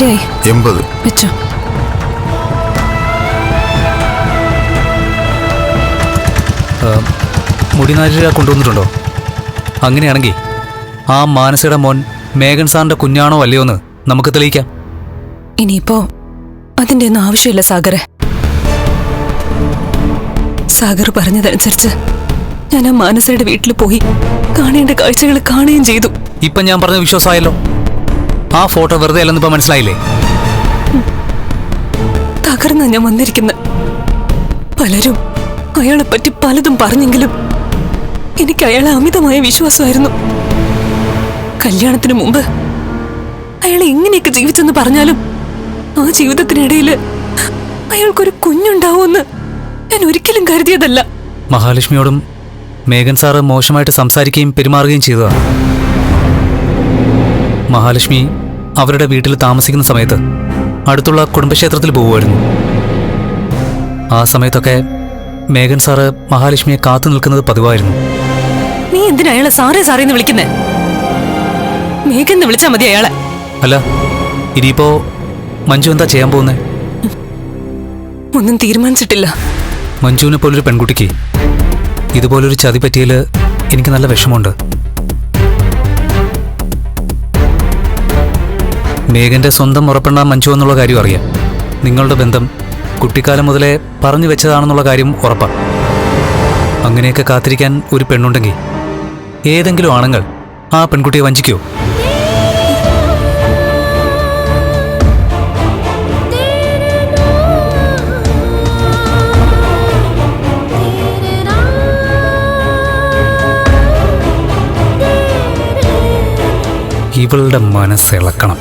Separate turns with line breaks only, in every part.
എത്രയായി
എൺപത്.
വെച്ചോ.
മുടിനാരിര കൊണ്ടുവന്നിട്ടുണ്ടോ? അങ്ങനെയാണെങ്കിൽ ആ മാനസയുടെ മോൻ മേഘൻ സാറിന്റെ കുഞ്ഞാണോ അല്ലയോ എന്ന് നമുക്ക് തെളിയിക്കാം.
ഇനിയിപ്പോ അതിന്റെ ഒന്നും ആവശ്യമില്ല സാഗറെ. സാഗർ പറഞ്ഞതനുസരിച്ച് ഞാൻ ആ മാനസയുടെ വീട്ടിൽ പോയി കാണേണ്ട കാഴ്ചകൾ കാണുകയും ചെയ്തു.
ഇപ്പൊ ഞാൻ പറഞ്ഞ വിശ്വാസമായല്ലോ. ആ ഫോട്ടോ വെറുതെ അല്ലെന്ന് ഇപ്പൊ മനസ്സിലായില്ലേ?
തകർന്ന ഞാൻ വന്നിരിക്കുന്ന. പലരും അയാളെ പറ്റി പലതും പറഞ്ഞെങ്കിലും എനിക്ക് അയാളെ അമിതമായ വിശ്വാസമായിരുന്നു. കല്യാണത്തിന് മുമ്പ് അയാൾ എങ്ങനെയൊക്കെ ജീവിച്ചെന്ന് പറഞ്ഞാലും ആ ജീവിതത്തിനിടയിൽ അയാൾക്കൊരു കുഞ്ഞുണ്ടാവുമെന്ന് ഞാൻ ഒരിക്കലും കരുതിയതല്ല.
മഹാലക്ഷ്മിയോടും മേഘൻ സാറ് മോശമായിട്ട് സംസാരിക്കുകയും പെരുമാറുകയും ചെയ്തതാണ് മഹാലക്ഷ്മി അവരുടെ വീട്ടിൽ താമസിക്കുന്ന സമയത്ത് അടുത്തുള്ള കുടുംബക്ഷേത്രത്തിൽ പോവുമായിരുന്നു. ആ സമയത്തൊക്കെ മേഘൻ സാറ് മഹാലക്ഷ്മിയെ കാത്തു നിൽക്കുന്നത് പതിവായിരുന്നു.
നീ എന്തിനാ അയാളെ സാറേ സാറേ എന്ന് വിളിക്കുന്നേ? മേഘെന്ന് വിളിച്ചാ മതി അയാളെ.
അല്ല ഇനിയിപ്പോ മഞ്ജു എന്താ ചെയ്യാൻ പോകുന്നേ?
ഒന്നും തീരുമാനിച്ചിട്ടില്ല.
മഞ്ജുവിനെ പോലൊരു പെൺകുട്ടിക്ക് ഇതുപോലൊരു ചതി പറ്റിയതിൽ എനിക്ക് നല്ല വിഷമമുണ്ട്. മേഘന്റെ സ്വന്തം ഉറപ്പെണ്ണ മഞ്ചു എന്നുള്ള കാര്യം അറിയാം. നിങ്ങളുടെ ബന്ധം കുട്ടിക്കാലം മുതലേ പറഞ്ഞു വെച്ചതാണെന്നുള്ള കാര്യം ഉറപ്പാണ് അങ്ങനെയൊക്കെ കാത്തിരിക്കാൻ ഒരു പെണ്ണുണ്ടെങ്കിൽ ഏതെങ്കിലും ആണുങ്ങൾ ആ പെൺകുട്ടിയെ വഞ്ചിക്കോ? ഇവളുടെ മനസ്സിളക്കണം.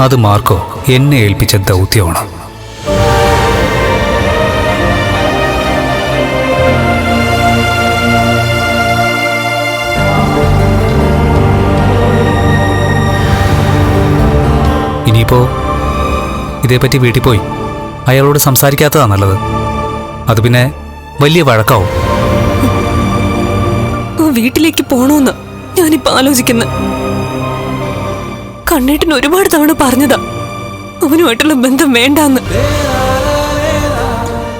അത് മാർക്കോ എന്നെ ഏൽപ്പിച്ച ദൗത്യമാണ്. ഇനിയിപ്പോ ഇതേപ്പറ്റി വീട്ടിൽ പോയി അയാളോട് സംസാരിക്കാത്തതാ നല്ലത്. അത് പിന്നെ വലിയ വഴക്കാവും.
വീട്ടിലേക്ക് പോണോന്ന് ഞാനിപ്പോ ആലോചിക്കുന്ന. കണ്ണേട്ടൻ ഒരുപാട് തവണ പറഞ്ഞതാ. അവനുമായിട്ടുള്ള ബന്ധം വേണ്ടാന്ന്.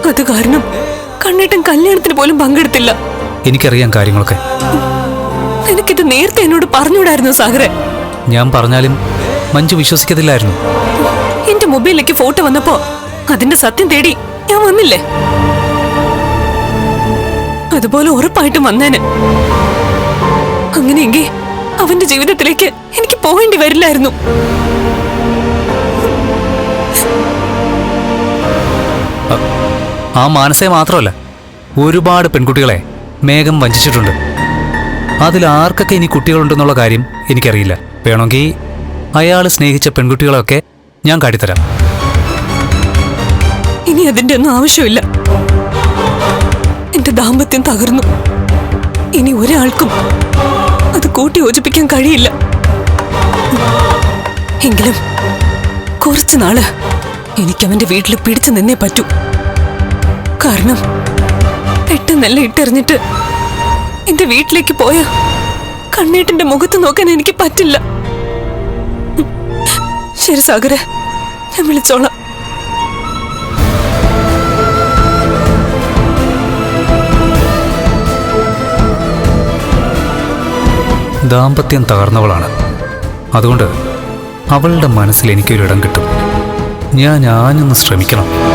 അത് കാരണം കണ്ണേട്ടൻ കല്യാണത്തിന് പോലും പങ്കെടുത്തില്ല.
എനിക്കറിയാം കാര്യങ്ങളൊക്കെ.
എനിക്കിത് നേരത്തെ എന്നോട് പറഞ്ഞൂടായിരുന്നു സാഗറെ.
ഞാൻ പറഞ്ഞാലും മഞ്ജു വിശ്വസിക്കത്തില്ലായിരുന്നു.
എന്റെ മൊബൈലിലേക്ക് ഫോട്ടോ വന്നപ്പോ അതിന്റെ സത്യം തേടി ഞാൻ വന്നില്ലേ? അതുപോലെ ഉറപ്പായിട്ടും വന്നേന്. അങ്ങനെയെങ്കിൽ അവന്റെ ജീവിതത്തിലേക്ക് എനിക്ക് പോകേണ്ടി വരില്ലായിരുന്നു.
ആ മാനസയെ മാത്രമല്ല ഒരുപാട് പെൺകുട്ടികളെ മേഘം വഞ്ചിച്ചിട്ടുണ്ട്. അതിൽ ആർക്കൊക്കെ ഇനി കുട്ടികളുണ്ടെന്നുള്ള കാര്യം എനിക്കറിയില്ല. വേണമെങ്കിൽ അയാൾ സ്നേഹിച്ച പെൺകുട്ടികളൊക്കെ ഞാൻ കാട്ടിത്തരാം.
ഇനി അതിന്റെ ഒന്നും ആവശ്യമില്ല. എന്റെ ദാമ്പത്യം തകർന്നു. ഇനി ഒരാൾക്കും അത് കൂട്ടി യോജിപ്പിക്കാൻ കഴിയില്ല. എങ്കിലും കുറച്ചു നാൾ എനിക്കവന്റെ വീട്ടിൽ പിടിച്ചു നിന്നേ പറ്റൂ. കാരണം പെട്ടെന്നല്ല ഇട്ടെറിഞ്ഞിട്ട് എന്റെ വീട്ടിലേക്ക് പോയ കണ്ണേട്ടന്റെ മുഖത്ത് നോക്കാൻ എനിക്ക് പറ്റില്ല. ശരി സാഗര ഞാൻ വിളിച്ചോളാം.
ദാമ്പത്യം തകർന്നവളാണ്. അതുകൊണ്ട് അവളുടെ മനസ്സിൽ എനിക്കൊരിടം കിട്ടും. ഞാൻ ഞാനൊന്ന് ശ്രമിക്കണം.